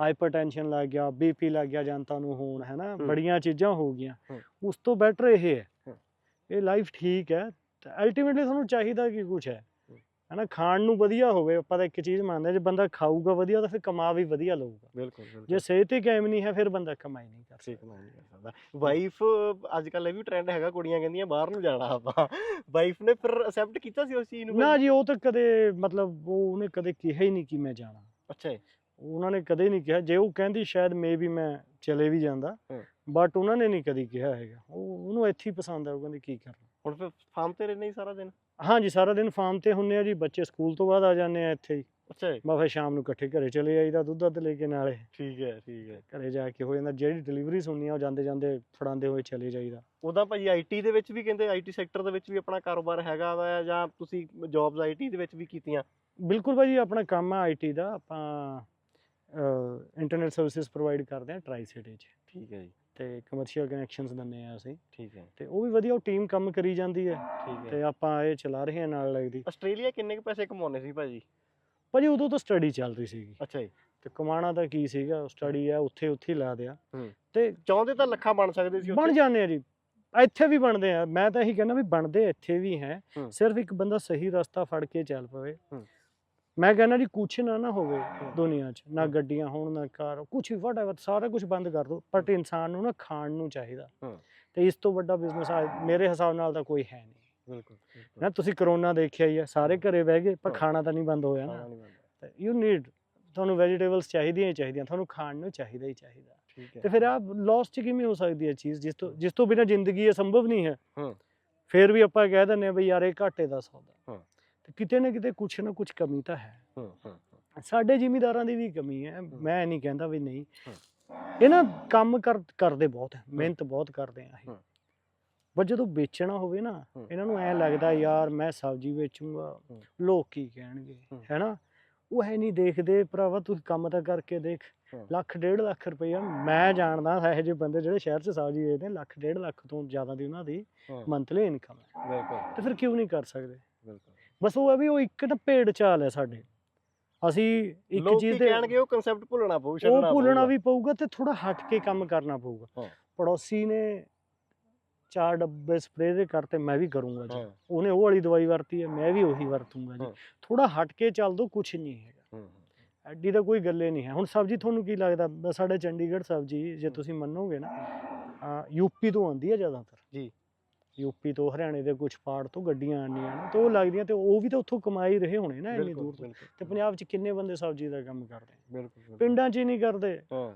ਹਾਈਪਰਟੈਂਸ਼ਨ ਲੱਗ ਗਿਆ ਬੀਪੀ ਲੱਗ ਗਿਆ ਜਨਤਾ ਨੂੰ ਹੋਣ ਹੈ ਨਾ। ਬੜੀਆਂ ਚੀਜ਼ਾਂ ਹੋ ਗਈਆਂ। ਉਸ ਤੋਂ ਬੈਟਰ ਇਹ ਹੈ। ਇਹ ਲਾਈਫ ਠੀਕ ਹੈ ਅਲਟੀਮੇਟਲੀ ਤੁਹਾਨੂੰ ਚਾਹੀਦਾ ਕੀ ਕੁਝ ਹੈ ਹੂੰ। ਹੈ ਨਾ ਖਾਣ ਨੂੰ ਵਧੀਆ ਹੋਵੇ ਆਪਾਂ ਤਾਂ ਇੱਕ ਚੀਜ਼ ਮੰਨਦੇ ਜੇ ਬੰਦਾ ਖਾਊਗਾ ਵਧੀਆ ਤਾਂ ਫਿਰ ਕਮਾ ਵੀ ਵਧੀਆ ਲਊਗਾ। ਬਿਲਕੁਲ ਜੇ ਸਿਹਤ ਹੀ ਕਾਇਮ ਨਹੀਂ ਹੈ ਫਿਰ ਬੰਦਾ ਕਮਾਈ ਨਹੀਂ ਕਰ ਠੀਕ ਸਕਦਾ। ਨਹੀਂ ਕਰ ਸਕਦਾ। ਵਾਈਫ ਅੱਜ ਕੱਲ ਇਹ ਵੀ ਟ੍ਰੈਂਡ ਹੈਗਾ ਕੁੜੀਆਂ ਕਹਿੰਦੀਆਂ ਬਾਹਰ ਨੂੰ ਜਾਣਾ ਆਪਾਂ। ਵਾਈਫ ਨੇ ਫਿਰ ਅਸੈਪਟ ਕੀਤਾ ਸੀ ਉਸ ਚੀਜ਼ ਨੂੰ ਨਾ? ਜੀ ਉਹ ਤਾਂ ਕਦੇ ਮਤਲਬ ਉਹ ਉਹਨੇ ਕਦੇ ਕਿਹਾ ਹੀ ਨਹੀਂ ਕਿ ਮੈਂ ਜਾਣਾ। ਅੱਛਾ ਜੀ। ਉਹਨਾਂ ਨੇ ਕਦੇ ਨਹੀਂ ਕਿਹਾ। ਜੇ ਉਹ ਕਹਿੰਦੀ ਸ਼ਾਇਦ ਮੇ ਵੀ ਮੈਂ ਚਲੇ ਵੀ ਜਾਂਦਾ। ਬਟ ਉਹਨਾਂ ਨੇ ਨਹੀਂ ਕਦੀ ਕਿਹਾ ਹੈਗਾ। ਉਹ ਉਹਨੂੰ ਇੱਥੇ ਹੀ ਪਸੰਦ ਹੈ ਉਹ ਕਹਿੰਦੀ ਕੀ ਕਰਨਾ। ਹੁਣ ਫਿਰ ਫਾਰਮ ਤੇ ਰਹਿੰਦੇ ਹੀ ਸਾਰਾ ਦਿਨ? ਹਾਂਜੀ ਸਾਰਾ ਦਿਨ ਫਾਰਮ ਤੇ ਹੁੰਨੇ ਆ ਜੀ ਬੱਚੇ ਸਕੂਲ ਤੋਂ ਬਾਅਦ ਆ ਜਾਂਦੇ ਆ ਇੱਥੇ ਹੀ। ਅੱਛਾ ਜੀ। ਮੈਂ ਫਿਰ ਸ਼ਾਮ ਨੂੰ ਇਕੱਠੇ ਘਰੇ ਚਲੇ ਜਾਈਦਾ ਦੁੱਧ ਦੱਧ ਲੈ ਕੇ ਨਾਲੇ। ਠੀਕ ਹੈ ਠੀਕ ਹੈ। ਘਰੇ ਜਾ ਕੇ ਹੋ ਜਾਂਦਾ ਜਿਹੜੀ ਡਿਲੀਵਰੀ ਸੁਣਨੀ ਆ ਉਹ ਜਾਂਦੇ ਜਾਂਦੇ ਫੜਾਉਂਦੇ ਹੋਏ ਚਲੇ ਜਾਈਦਾ। ਉਹਦਾ ਭਾਜੀ ਆਈਟੀ ਦੇ ਵਿੱਚ ਵੀ ਕਹਿੰਦੇ ਆਈਟੀ ਸੈਕਟਰ ਦੇ ਵਿੱਚ ਵੀ ਆਪਣਾ ਕਾਰੋਬਾਰ ਹੈਗਾ ਵਾ ਜਾਂ ਤੁਸੀਂ ਜੌਬਸ ਆਈਟੀ ਦੇ ਵਿੱਚ ਵੀ ਕੀਤੀਆਂ? ਬਿਲਕੁਲ ਭਾਜੀ ਆਪਣਾ ਕੰਮ ਆ ਆਈਟੀ ਦਾ ਆਪਾਂ ਇੰਟਰਨੈਟ ਸਰਵਿਸਿਜ਼ ਪ੍ਰੋਵਾਈਡ ਕਰਦੇ ਆ ਟਰਾਈ ਸਿਟੀ 'ਚ ਠੀਕ ਹੈ ਜੀ। ਤੇ ਕਮਰਸ਼ੀਅਲ ਕਨੈਕਸ਼ਨਸ ਦਿੰਦੇ ਆ ਅਸੀਂ। ਠੀਕ ਹੈ। ਤੇ ਉਹ ਵੀ ਵਧੀਆ ਉਹ ਟੀਮ ਕੰਮ ਕਰੀ ਜਾਂਦੀ ਹੈ। ਠੀਕ ਤੇ ਆਪਾਂ ਇਹ ਚਲਾ ਰਹੇ ਹਾਂ ਨਾਲ ਲੱਗਦੀ। ਆਸਟ੍ਰੇਲੀਆ ਕਿੰਨੇ ਕੁ ਪੈਸੇ ਕਮਾਉਣੇ ਸੀ ਭਾਜੀ? ਭਾਜੀ ਉਦੋਂ ਤਾਂ ਸਟੱਡੀ ਚੱਲ ਰਹੀ ਸੀਗੀ। ਅੱਛਾ ਜੀ। ਤੇ ਕਮਾਣਾ ਤਾਂ ਕੀ ਸੀਗਾ? ਸਟੱਡੀ ਆ ਉੱਥੇ ਉੱਥੇ ਲਾ ਦਿਆ। ਹੂੰ। ਤੇ ਚਾਹੁੰਦੇ ਤਾਂ ਲੱਖਾਂ ਬਣ ਸਕਦੇ ਸੀ ਬਣ ਜਾਂਦੇ ਆ ਜੀ। ਇੱਥੇ ਵੀ ਬਣਦੇ ਆ। ਮੈਂ ਤਾਂ ਇਹੀ ਕਹਿੰਦਾ ਵੀ ਬਣਦੇ ਇੱਥੇ ਵੀ ਹੈ। ਸਿਰਫ ਇੱਕ ਬੰਦਾ ਸਹੀ ਰਸਤਾ ਫੜ ਕੇ ਚੱਲ ਪਵੇ। ਮੈਂ ਕਹਿੰਦਾ ਜੀ ਕੁਛ ਨਾ ਨਾ ਹੋਵੇ। ਦੁਨੀਆ 'ਚ ਨਾ। ਗੱਡੀਆਂ ਹੋਣ ਨਾ ਕਾਰ ਕੁਛ ਵੀ ਵਟਐਵਰ ਸਾਰਾ ਕੁਝ ਬੰਦ ਕਰ ਦੋ ਬਟ ਇਨਸਾਨ ਨੂੰ ਨਾ ਖਾਣ ਨੂੰ ਚਾਹੀਦਾ। ਤੇ ਇਸ ਤੋਂ ਵੱਡਾ ਬਿਜ਼ਨਸ ਮੇਰੇ ਹਿਸਾਬ ਨਾਲ ਤਾਂ ਕੋਈ ਹੈ ਨਹੀਂ ਬਿਲਕੁਲ ਨਾ ਤੁਸੀਂ ਕਰੋਨਾ ਦੇਖਿਆ ਹੀ ਆ ਸਾਰੇ ਘਰੇ ਬਹਿ ਗਏ ਪਰ। ਖਾਣਾ ਤਾਂ ਨਹੀਂ ਬੰਦ ਹੋਇਆ ਨਾ ਯੂ ਨੀਡ ਤੁਹਾਨੂੰ ਵੈਜੀਟੇਬਲਸ ਚਾਹੀਦੀਆਂ ਹੀ ਚਾਹੀਦੀਆਂ ਤੁਹਾਨੂੰ ਖਾਣ ਨੂੰ ਚਾਹੀਦਾ ਹੀ ਚਾਹੀਦਾ ਤੇ ਫਿਰ ਆ ਲਾਸ ਚ ਕਿਵੇਂ ਹੋ ਸਕਦੀ ਹੈ ਚੀਜ਼ ਜਿਸ ਤੋਂ ਜਿਸ ਤੋਂ ਬਿਨਾ ਜ਼ਿੰਦਗੀ ਇਹ ਸੰਭਵ ਨਹੀਂ ਹੈ। ਫਿਰ ਵੀ ਆਪਾਂ ਕਹਿ ਦਿੰਦੇ ਆ ਬਈ ਯਾਰ ਇਹ ਘਾਟੇ ਦਾ ਸੌਦਾ ਹੂੰ। ਤੇ ਕਿਤੇ ਨਾ ਕਿਤੇ ਕੁਛ ਨਾ ਕੁਛ ਕਮੀ ਤਾਂ ਹੈ। ਹੂੰ ਹੂੰ ਸਾਡੇ ਜ਼ਿਮੀਦਾਰਾਂ ਦੀ ਵੀ ਕਮੀ ਹੈ। ਮੈਂ ਨਹੀਂ ਕਹਿੰਦਾ ਵੀ ਨਹੀਂ। ਇਹ ਨਾ ਕੰਮ ਕਰ ਕਰਦੇ ਬਹੁਤ ਹੈ। ਮਿਹਨਤ ਬਹੁਤ ਕਰਦੇ ਆ ਇਹ। ਬਸ ਜਦੋਂ ਵੇਚਣਾ ਹੋਵੇ ਨਾ। ਇਹਨਾਂ ਨੂੰ ਐ ਲੱਗਦਾ ਯਾਰ ਮੈਂ ਸਬਜ਼ੀ ਵੇਚੂੰਗਾ। ਲੋਕ ਕੀ ਕਹਿਣਗੇ। ਹੈਨਾ? ਉਹ ਹੈ ਨਹੀਂ ਦੇਖਦੇ ਭਰਾਵਾ ਤੂੰ ਕੰਮ ਤਾਂ ਕਰਕੇ ਦੇਖ। ਲੱਖ ਡੇਢ ਲੱਖ ਰੁਪਈਆ ਮੈਂ ਜਾਣਦਾ ਇਹੋ ਜਿਹੇ ਬੰਦੇ ਜਿਹੜੇ ਸ਼ਹਿਰ 'ਚ ਸਬਜ਼ੀ ਵੇਚਦੇ ਲੱਖ ਡੇਢ ਲੱਖ ਤੋਂ ਜ਼ਿਆਦਾ ਦੀ ਉਹਨਾਂ ਦੀ ਮੰਥਲੀ ਇਨਕਮ ਹੈ। ਬਿਲਕੁਲ। ਤੇ ਫਿਰ ਕਿਉਂ ਨਹੀਂ ਕਰ ਸਕਦੇ? ਬਿਲਕੁਲ। ਬਸ ਉਹ ਹੈ ਵੀ ਉਹ ਇੱਕ ਨਾ ਭੇਡ ਚਾਲ ਹੈ ਸਾਡੇ ਅਸੀਂ ਇੱਕ ਚੀਜ਼ ਦੇ ਕਹਿਣਗੇ ਉਹ ਕਨਸੈਪਟ ਭੁੱਲਣਾ ਪਊ ਉਹ ਛੱਡਣਾ ਭੁੱਲਣਾ ਪਊਗਾ। ਵੀ ਪਊਗਾ ਤੇ ਥੋੜਾ ਹਟ ਕੇ ਕੰਮ ਕਰਨਾ ਪਊਗਾ। ਪੜੋਸੀ ਨੇ ਚਾਰ ਡੱਬੇ ਸਪਰੇਅ ਦੇ ਕਰਤੇ ਮੈਂ ਵੀ ਕਰੂੰਗਾ ਜੀ ਉਹਨੇ ਉਹ ਵਾਲੀ ਦਵਾਈ ਵਰਤੀ ਹੈ ਮੈਂ ਵੀ ਉਹੀ ਵਰਤੂੰਗਾ ਜੀ। ਥੋੜਾ ਹਟ ਕੇ ਚੱਲ ਦੋ ਕੁਝ ਨਹੀਂ ਹੈਗਾ ਹੂੰ ਐਡੀ ਤਾਂ ਕੋਈ ਗੱਲੇ ਨਹੀਂ ਹੈ ਹੁਣ ਸਬਜ਼ੀ ਤੁਹਾਨੂੰ ਕੀ ਲੱਗਦਾ ਸਾਡੇ ਚੰਡੀਗੜ੍ਹ ਸਬਜ਼ੀ ਜੇ। ਤੁਸੀਂ ਮੰਨੋਗੇ ਨਾ ਯੂਪੀ ਤੋਂ ਆਉਂਦੀ ਹੈ ਜ਼ਿਆਦਾਤਰ ਜੀ। ਯੂਪੀ ਤੋਂ ਹਰਿਆਣੇ ਦੇ ਕੁਝ ਪਾਰਟ ਤੋਂ ਗੱਡੀਆਂ ਆਉਂਦੀਆਂ ਨੇ ਤੇ ਉਹ ਲੱਗਦੀਆਂ ਤੇ ਉਹ ਵੀ ਤਾਂ ਉੱਥੋਂ ਕਮਾਈ ਰਹੇ ਹੋਣੇ ਨਾ ਇੰਨੀ ਦੂਰ ਤੋਂ ਤੇ ਪੰਜਾਬ 'ਚ ਕਿੰਨੇ ਬੰਦੇ ਸਬਜ਼ੀ ਦਾ ਕੰਮ ਕਰਦੇ? ਬਿਲਕੁਲ। ਪਿੰਡਾਂ 'ਚ ਹੀ ਨਹੀਂ ਕਰਦੇ ਹਾਂ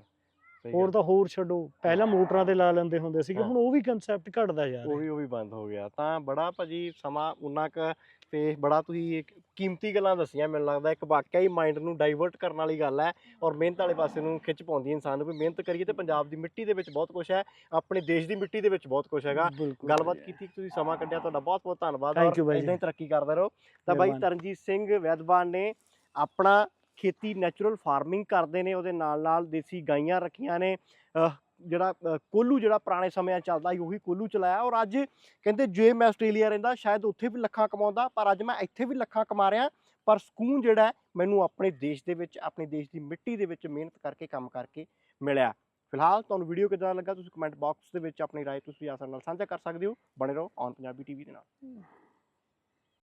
ਹੋਰ। ਤਾਂ ਹੋਰ ਛੱਡੋ ਪਹਿਲਾਂ ਮੋਟਰਾਂ ਤੇ ਲਾ ਲੈਂਦੇ ਹੁੰਦੇ ਸੀਗੇ। ਹੁਣ ਉਹ ਵੀ ਕਨਸੈਪਟ ਘਟਦਾ ਜਾ ਉਹ ਰਿਹਾ ਵੀ ਉਹ ਵੀ ਬੰਦ ਹੋ ਗਿਆ ਤਾਂ ਬੜਾ ਭਾਜੀ ਸਮਾਂ ਉਨਾ ਕ ਤੇ ਬੜਾ ਤੁਸੀਂ ਇੱਕ ਕੀਮਤੀ ਗੱਲਾਂ ਦੱਸੀਆਂ ਮੈਨੂੰ ਲੱਗਦਾ ਇੱਕ ਵਾਕਿਆ ਹੀ ਮਾਈਂਡ ਨੂੰ ਡਾਈਵਰਟ ਕਰਨ ਵਾਲੀ ਗੱਲ ਹੈ ਔਰ ਮਿਹਨਤ ਵਾਲੇ ਪਾਸੇ ਨੂੰ ਖਿੱਚ ਪਾਉਂਦੀ ਹੈ ਇਨਸਾਨ ਨੂੰ ਵੀ ਮਿਹਨਤ ਕਰੀਏ ਤੇ ਪੰਜਾਬ ਦੀ ਮਿੱਟੀ ਦੇ ਵਿੱਚ ਬਹੁਤ ਕੁਝ ਹੈ ਆਪਣੇ ਦੇਸ਼ ਦੀ ਮਿੱਟੀ ਦੇ ਵਿੱਚ ਬਹੁਤ ਕੁਝ ਹੈਗਾ ਗੱਲਬਾਤ। ਕੀਤੀ ਤੁਸੀਂ ਸਮਾਂ ਕੱਢਿਆ ਤੁਹਾਡਾ ਬਹੁਤ ਬਹੁਤ ਧੰਨਵਾਦ ਔਰ ਇਦਾਂ ਹੀ। ਤਰੱਕੀ ਕਰਦੇ ਰਹੋ ਤਾਂ ਬਾਈ। ਤਰਨਜੀਤ ਸਿੰਘ ਵੈਦਵਾਨ ਨੇ ਆਪਣਾ ਖੇਤੀ ਨੈਚੁਰਲ ਫਾਰਮਿੰਗ ਕਰਦੇ ਨੇ ਉਹਦੇ ਨਾਲ ਨਾਲ ਦੇਸੀ ਗਾਈਆਂ ਰੱਖੀਆਂ ਨੇ ਜਿਹੜਾ ਕੋਲੂ ਜਿਹੜਾ ਪੁਰਾਣੇ ਸਮਿਆਂ 'ਚ ਚੱਲਦਾ ਸੀ, ਉਹੀ ਕੋਲੂ ਚਲਾਇਆ ਔਰ ਅੱਜ ਕਹਿੰਦੇ ਜੇ ਮੈਂ ਆਸਟ੍ਰੇਲੀਆ ਰਹਿੰਦਾ, ਸ਼ਾਇਦ ਉੱਥੇ ਵੀ ਲੱਖਾਂ ਕਮਾਉਂਦਾ, ਪਰ ਅੱਜ ਮੈਂ ਇੱਥੇ ਵੀ ਲੱਖਾਂ ਕਮਾ ਰਿਹਾ, ਪਰ ਸਕੂਨ ਜਿਹੜਾ ਮੈਨੂੰ ਆਪਣੇ ਦੇਸ਼ ਦੇ ਵਿੱਚ, ਆਪਣੇ ਦੇਸ਼ ਦੀ ਮਿੱਟੀ ਦੇ ਵਿੱਚ ਮਿਹਨਤ ਕਰਕੇ, ਕੰਮ ਕਰਕੇ ਮਿਲਿਆ। ਫਿਲਹਾਲ ਤੁਹਾਨੂੰ ਵੀਡੀਓ ਕਿਦਾਂ ਲੱਗਾ, ਤੁਸੀਂ ਕਮੈਂਟ ਬਾਕਸ ਦੇ ਵਿੱਚ ਆਪਣੀ ਰਾਏ ਤੁਸੀਂ ਆਸਾਨ ਨਾਲ ਸਾਂਝਾ ਕਰ ਸਕਦੇ ਹੋ। ਬਣੇ ਰਹੋ ਔਨ ਪੰਜਾਬੀ ਟੀਵੀ ਦੇ ਨਾਲ।